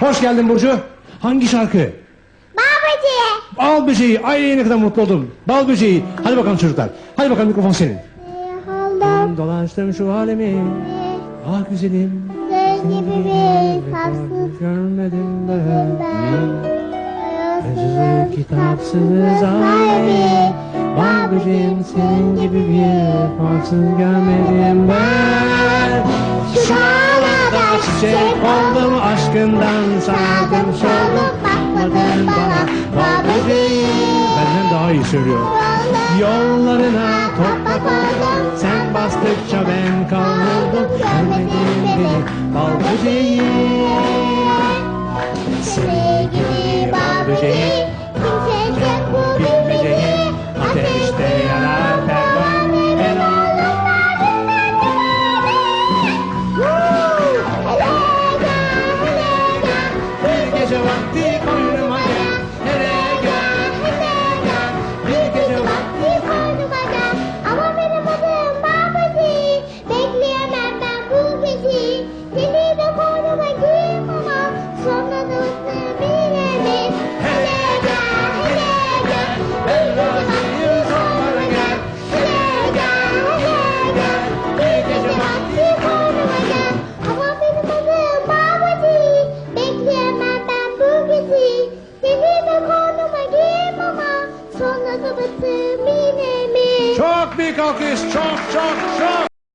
Hoş geldin Burcu. Hangi şarkı? Babacı. Bal böceği. Ay ne kadar mutlu oldum. Bal böceği. Hadi bakalım çocuklar. Hadi bakalım mikrofon senin. Haldım. Dolaştım şu halimi. Ah güzelim. Göz gibi bir kapsız Görmedim ben. ben. Acılı kitapsız halimi. Bal böceğim senin gibi bir farksız görmedim ben. Çiçek oldum aşkından sardım soldum bakmadın bana. Bal böceği. Benden daha iyi söylüyor. Yollarına toprak oldum Sen bastıkça ben kavruldum Görmedin beni. bal Çok büyük alkış çok çok çok